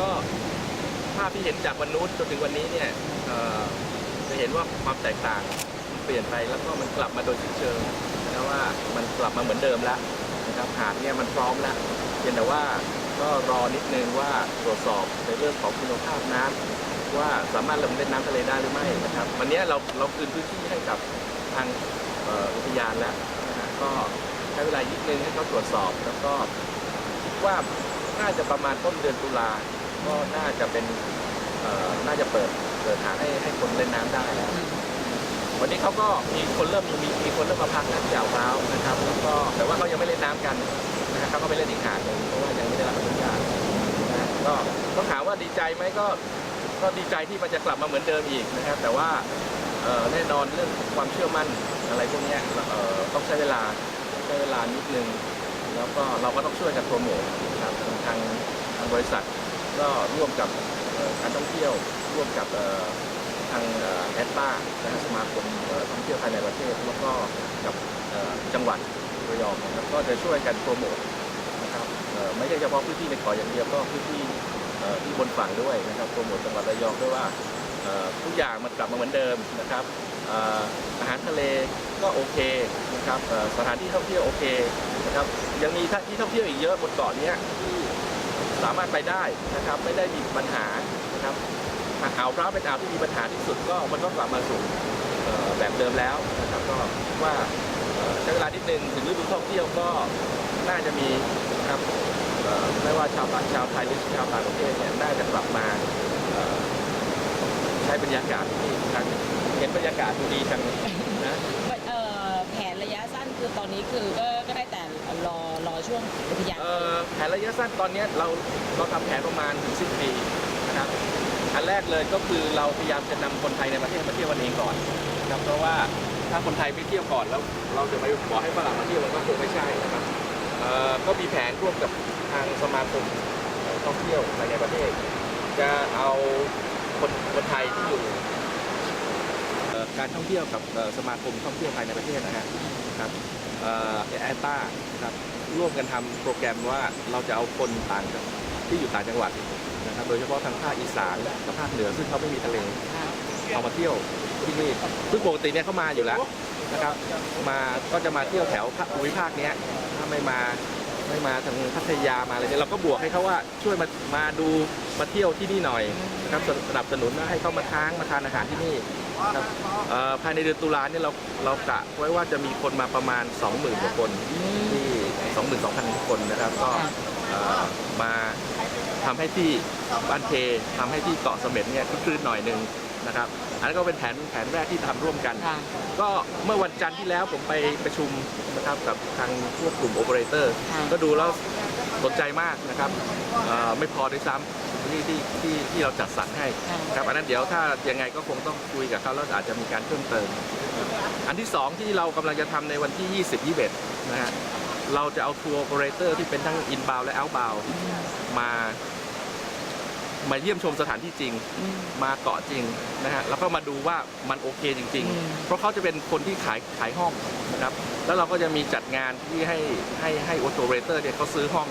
ก็ภาพที่เห็นจากวันนู้นจนถึงวันนี้เนี่ยเอ่อจะเห็นว่าความแตกต่างมันเปลี่ยนไปแล้วก็มันกลับมาโดยสิ้นเชิงนะว่ามันกลับมาเหมือนเดิมแล้วนะครับหาดเนี่ยมันพร้อมแล้วเพียงแต่ว่า ก็รอนิดนึงว่าตรวจสอบในเรื่องของคุณภาพน้ำว่าสามารถลงเล่นน้ำทะเลได้หรือไม่นะครับ วันนี้เราเราคืนพื้นที่ให้กับทางอุทยานแล้วนะฮะก็ใช้เวลานิดนึงให้เขาตรวจสอบ แล้วก็คิดว่าน่าจะประมาณต้นเดือนตุลาก็น่าจะเป็นน่าจะเปิดเปิดหาให้ให้คนเล่นน้ำได้แล้ววันนี้เขาก็มีคนเริ่มมีมีคนเริ่มมาพักนะที่อ่าวพร้าวนะครับ แล้วก็แต่ว่าเขายังไม่เล่นน้ำกัน เขาก็ไปเล่นอีกหาดหนึ่งเพราะว่ายังไม่ได้รับอนุญาตนะก็ต้องถามว่าดีใจไหมก็ก็ดีใจที่มันจะกลับมาเหมือนเดิมอีกนะครับ แต่ว่าแน่นอนเรื่องความเชื่อมั่นอะไรพวกนี้ต้องใช้เวลาใช้เวลานิดนึง แล้วก็เราก็ต้องช่วยกันโปรโมทครับทางทางบริษัทก็ร่วมกับการท่องเที่ยวร่วมกับทางแอดป้านะฮะสมาคมท่องเที่ยวภายในประเทศแล้วก็กับจังหวัดระยองนะครับก็จะช่วยกันโปรโมท ไม่ใช่เฉพาะพื้นที่ในเกาะอย่างเดียวก็พื้นที่ที่บนฝั่งด้วยนะครับโปรโมทจังหวัดระยองด้วยว่าทุกอย่างมันกลับมาเหมือนเดิมนะครับอาหารทะเลก็โอเคนะครับสถานที่ท่องเที่ยวโอเคนะครับยังมีที่ท่องเที่ยวอีกเยอะบนเกาะนี้ที่สามารถไปได้นะครับไม่ได้มีปัญหานะครับอ่าวพร้าวเป็นอ่าวที่มีปัญหาที่สุดก็มันก็กลับมาสู่แบบเดิมแล้วนะครับก็ว่าเอ่อใช้เวลานิดนึงถึงฤดูท่องเที่ยวก็น่าจะมี นะครับเอ่อไม่ว่าชาวต่างชาวไทยหรือชาวต่างประเทศเนี่ยน่าจะกลับมาเอ่อใช้บรรยากาศที่นี่อีกครั้งเห็นบรรยากาศดูดีจังนะเอ่อแผนระยะสั้นคือตอนนี้คือก็ก็ได้แต่รอรอช่วงอุทยานเอ่อแผนระยะสั้นตอนเนี้ยเราเราทำแผนประมาณถึงสิ้นปีนะครับอันแรกเลยก็คือเราพยายามจะนำคนไทยในประเทศมาเที่ยวกันเองก่อนนะครับเพราะว่าถ้าคนไทยไม่เที่ยวก่อนแล้ว เราจะไปขอให้ฝรั่งมาเที่ยวมันก็คงไม่ใช่นะครับ เอ่อก็มีแผนร่วมกับทางสมาคมท่องเที่ยวภายในประเทศ จะเอาคนคนไทยที่อยู่เอ่อการท่องเที่ยวกับเอ่อสมาคมท่องเที่ยวภายในประเทศนะฮะครับเอ่อแอตตาครับร่วมกันทำโปรแกรมว่าเราจะเอาคนต่างจังที่อยู่ต่างจังหวัดนะครับโดยเฉพาะทางภาคอีสานกับภาคเหนือซึ่งเขาไม่มีทะเลเอามาเที่ยวที่นี่ซึ่งปกติเนี่ยเขามาอยู่แล้ว นะครับ มาก็จะมาเที่ยวแถวภาคภูมิภาคเนี้ยถ้าไม่มาไม่มาทางพัทยามาอะไรเนี่ยเราก็บวกให้เขาว่าช่วยมามาดูมาเที่ยวที่นี่หน่อยนะครับสนับสนุนให้เขามาค้างมาทานอาหารที่นี่ครับภายในเดือนตุลาเนี่ยเราเรากะไว้ว่าจะมีคนมาประมาณ 20,000กว่าคนที่22,000 คนนะครับก็มาทำให้ที่บ้านเพทำให้ที่เกาะเสม็ดเนี่ยคลื่นหน่อยหนึงนะครับ อันนั้นก็เป็นแผนแผนแรกที่ทำร่วมกันค่ะก็เมื่อวันจันทร์ที่แล้วผมไปประชุมนะครับกับทางพวกกลุ่มโอเปอเรเตอร์ค่ะก็ดูแล้วสนใจมากนะครับเอ่อไม่พอด้วยซ้ำที่ที่ที่ที่เราจัดสรรให้ค่ะครับอันนั้นเดี๋ยวถ้ายังไงก็คงต้องคุยกับเขาแล้วอาจจะมีการเพิ่มเติม อันที่สองที่เรากำลังจะทำในวันที่ 20 21นะฮะเราจะเอาทัวร์โอเปอเรเตอร์ที่เป็นทั้งอินบาวและเอาท์บาวมา มาเยี่ยมชมสถานที่จริงอืมมาเกาะจริงนะฮะแล้วก็มาดูว่ามันโอเคจริงอืมๆเพราะเขาจะเป็นคนที่ขายขายห้องนะครับแล้วเราก็จะมีจัดงานที่ให้ให้ให้โอเปอเรเตอร์เนี่ยเขาซื้อห้อง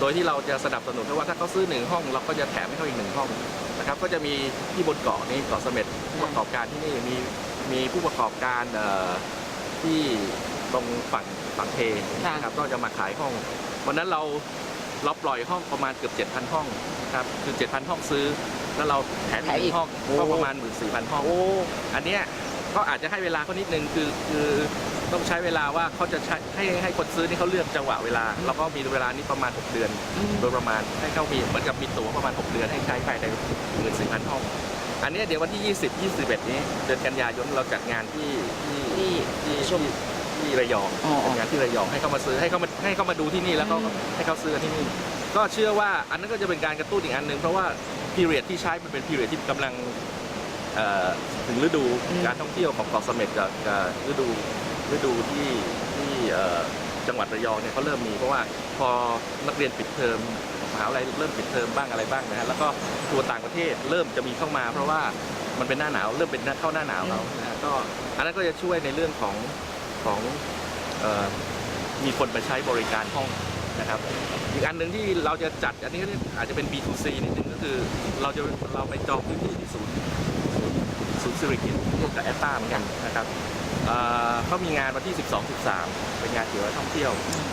โดยที่เราจะสนับสนุนเพราะว่าถ้าเขาซื้อหนึ่งห้อง เราก็จะแถมให้เขาอีกหนึ่งห้องนะครับก็จะมีที่บนเกาะนี้เกาะเสม็ดผู้ประกอบการที่นี่มีมีผู้ประกอบการเอ่อที่ตรงฝั่งฝั่งเทค่ะนะครับก็จะมาขายห้องวันนั้นเรา เราปล่อยห้องประมาณเกือบ 7,000 ห้องครับคือ 7,000 ห้องซื้อ แล้วเราแถมอีกหนึ่งห้องก็ประมาณ 14,000 ห้องโอ้อันเนี้ยก็อาจจะให้เวลาเขานิดนึงคือคือต้องใช้เวลาว่าเขาจะใช้ให้ให้คนซื้อนี่เขาเลือกจังหวะเวลาเราก็มีเวลานี้ประมาณ 6 เดือนอืมโดยประมาณให้เขามีเหมือนกับมีตั๋วประมาณ 6 เดือนให้ใช้ภายในหมื่นสี่พันห้อง อันเนี้ยเดี๋ยววันที่ 20 21 นี้เดือนกันยายนเราจัดงานที่ที่ที่ที่ชม ที่ที่ระยองอ๋ออ๋อจัดงานที่ระยองให้เขามาซื้อให้เขามาให้เขามาดูที่นี่แล้วก็อืมให้เขาซื้อกันที่นี่ ก็เชื่อว่าอันนั้นก็จะเป็นการกระตุ้นอีกอันหนึ่งเพราะว่าพีเรียดที่ใช้มันเป็นพีเรียดที่กำลังเอ่อถึงฤดูอืมการท่องเที่ยวของเกาะเสม็ดกับกับฤดูฤดูที่ที่เอ่อจังหวัดระยองเนี่ยเขาเริ่มมีเพราะว่าพอนักเรียนปิดเทอมมหาวิทยาลัยเริ่มปิดเทอมบ้างอะไรบ้างนะฮะแล้วก็ทัวร์ต่างประเทศเริ่มจะมีเข้ามา เพราะว่ามันเป็นหน้าหนาวเริ่มเป็นเข้าหน้าหนาวแล้วนะฮะก็อันนั้นก็จะช่วยในเรื่องของ ของเอ่อมีคนไปใช้บริการห้องนะครับอีกอันหนึ่งที่เราจะจัดอันนี้ก็อาจจะเป็น B2C นิดนึงก็คือเราจะเราไปจองพื้นที่ที่ศูนย์ศูนย์สิริกิตร่วมกับแอตตาเหมือนกันนะครับเอ่อเขามีงานวันที่ 12 13 เป็นงานเกี่ยวกับท่องเที่ยว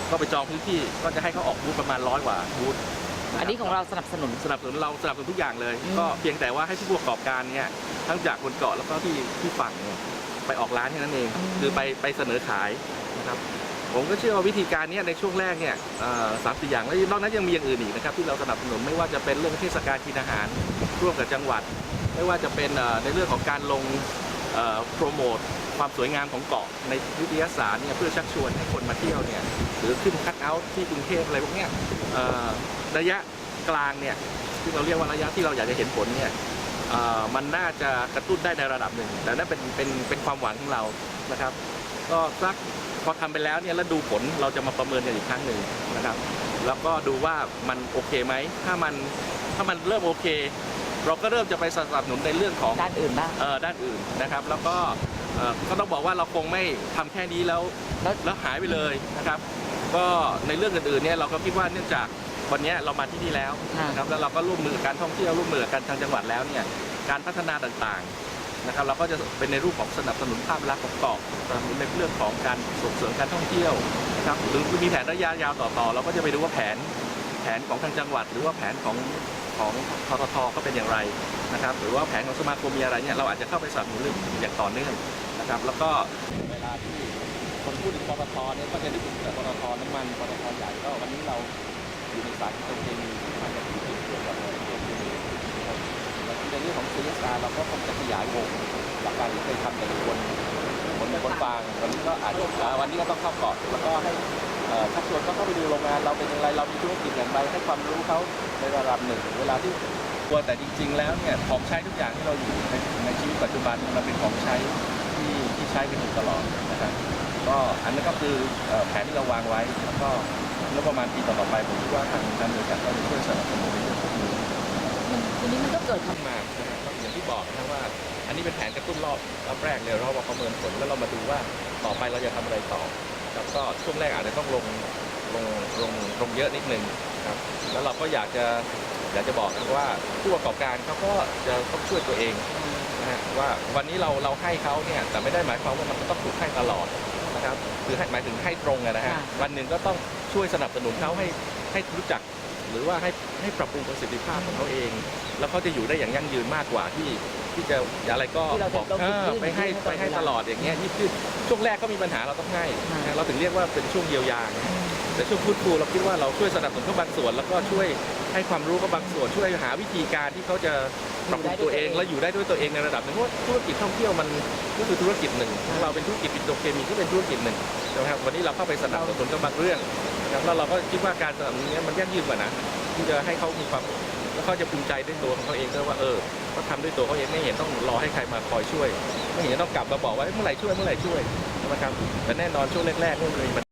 ก็ไปจองพื้นที่ก็จะให้เขาออกบูธประมาณร้อยกว่าบูธะคบอันนี้ของเราสนับสนุนสนับสนุนเราสนับสนุนทุกอย่างเลยอืมก็เพียงแต่ว่าให้ผู้ประกอบการเนี่ยทั้งจากบนเกาะแล้วก็ที่ที่ฝั่งเนี่ย ไปออกร้านแค่นั้นเอง คือไปไปเสนอขายนะครับผมก็เชื่อว่าวิธีการเนี้ในช่วงแรกเนี่ยเอ่อสามสี่อย่างแล้วนอกนั้นยังมีอย่างอื่นอีกนะครับที่เราสนับสนุนไม่ว่าจะเป็นเรื่องเทศกาลกินอาหารร่วมกับจังหวัด ไม่ว่าจะเป็นเอ่อในเรื่องของการลงเอ่อโปรโมทความสวยงามของเกาะในวิทยาศาสตร์เนี่ยเพื่อชักชวนให้คนมาเที่ยวเนี่ยหรือขึ้นคัดเอาท์ที่กรุงเทพอะไรพวกเนี้ยเอ่อระยะกลางเนี่ยที่เราเรียกว่าระยะที่เราอยากจะเห็นผลเนี่ยเอ่อ มันน่าจะกระตุ้นได้ในระดับหนึ่ง แต่นั่นเป็นเป็นเป็นความหวังของเรานะครับ ก็สักพอทำไปแล้วเนี่ยแล้วดูผลเราจะมาประเมินกันอีกครั้งหนึ่งนะครับ แล้วก็ดูว่ามันโอเคไหมถ้ามันถ้ามันเริ่มโอเค เราก็เริ่มจะไปสนับสนุนในเรื่องของด้านอื่นบ้างเอ่อด้านอื่นนะครับ แล้วก็เอ่อก็ต้องบอกว่าเราคงไม่ทำแค่นี้แล้วแล้วแล้วหายไปเลยนะครับ ก็ในเรื่องอื่นๆเนี่ยเราก็คิดว่าเนื่องจาก วันเนี้ยเรามาที่นี่แล้วนะครับแล้วเราก็ร่วมมือกับการท่องเที่ยวร่วมมือกับการทางจังหวัดแล้วเนี่ยการพัฒนาต่างๆนะครับ เราก็จะเป็นในรูปของสนับสนุนภาพลักษณ์ของเกาะสนับสนุนในเรื่องของการส่งเสริมการท่องเที่ยวนะครับหรือมีแผนระยะยาวต่อๆ เราก็จะไปดูว่าแผนแผนของทางจังหวัด หรือว่าแผนของของทททก็เป็นอย่างไรนะครับ หรือว่าแผนของสมาคมมีอะไรเนี่ยเราอาจจะเข้าไปสนับสนุนเรื่องอย่างต่อเนื่องนะครับ แล้วก็เวลาที่คนพูดถึงปตทเนี่ยก็จะนึกถึงแต่ปตทน้ำมันปตทใหญ่ก็วันนี้เรา อยู่ในสายเคมีที่มาจากที่ดินเกี่ยวกับเคมีนะครับแล้วในเรื่องของ CSR เราก็คงจะขยายวงจากการที่เคยทำแต่บนบนบนฟางวันนี้ก็อาจจะวันนี้ก็ต้องเข้าเกาะแล้วก็ให้ชักชวนเขาเข้าไปดูโรงงานเราเป็นอย่างไรเรามีธุรกิจอย่างไรให้ความรู้เขาในระดับหนึ่ง เวลาที่กลัวแต่จริง ๆ แล้วเนี่ยของใช้ทุกอย่างที่เราอยู่ในในชีวิตปัจจุบันมันเป็นของใช้ที่ที่ใช้กันอยู่ตลอดนะครับก็อันนั้นก็คือแผนที่เราวางไว้แล้วก็ งบประมาณปีต่อๆไปผมคิดว่าทางทางบริษัทก็จะช่วยสนับสนุนในเรื่องพวกนี้มันทีนี้มันก็เกิดขึ้นมานะครับอย่างที่บอกนะว่า อันนี้เป็นแผนกระตุ้นรอบรอบแรกเลยเรามาประเมินผลแล้วเรามาดูว่าต่อไปเราจะทำอะไรต่อครับก็ช่วงแรกอาจจะต้องลงลงลงลงเยอะนิดนึงครับแล้วเราก็อยากจะอยากจะบอกนะว่าผู้ประกอบการเขาก็จะต้องช่วยตัวเองนะฮะว่าวันนี้เราเราให้เขาเนี่ยแต่ไม่ได้หมายความว่ามันจะต้องถูกให้ตลอดนะครับ คือให้หมายถึงให้ตรงอะนะฮะวันหนึ่งก็ต้องช่วยสนับสนุนเขาให้ให้รู้จักหรือว่าให้ให้ปรับปรุงประสิทธิภาพของเขาเอง แล้วเขาจะอยู่ได้อย่างยั่งยืนมากกว่าที่ที่จะอะไรก็ที่เราบจะอกต้องเออยื่นไปให้ยื่นไปให้ตลอดตลอดอย่างเงี้ยยิ่งขึ้นช่วงแรกก็มีปัญหาเราต้องให้นะเราถึงเรียกว่าเป็นช่วงเยียวยา ไงำแต่ช่วงพูดครูเราคิดว่าเราช่วยสนับสนุนเขาบางส่วน แล้วก็ช่วยให้ความรู้เขาบางส่วนช่วยหาวิธีการที่เขาจะปรับปรุงตัวเอง และอยู่ได้ด้วยตัวเองในระดับหนึ่งเพราะว่าธุรกิจท่องเที่ยวมันก็คือธุรกิจหนึ่งของเราเป็นธุรกิจปิโตรเคมีก็เป็นธุรกิจหนึ่งใช่ไหมครับวันนี้เราเข้าไปสนับสนุนกับบางเรื่องนะครับแล้วเราก็คิดว่าการสนับสนุนเนี้ยมันยั่งยืนกว่านะที่จะให้เขามีความแล้วเขาจะภูมิใจด้วยตัวของเขาเองก็ว่าเออเขาทำด้วยตัวเขาเองไม่เห็นต้องรอให้ใครมาคอยช่วย ไม่เห็นต้องกลับมาบอกว่าเอ้ยเมื่อไหร่ช่วยเมื่อไหร่ช่วยนะครับแต่แน่นอนช่วงแรกๆก็มีปัญ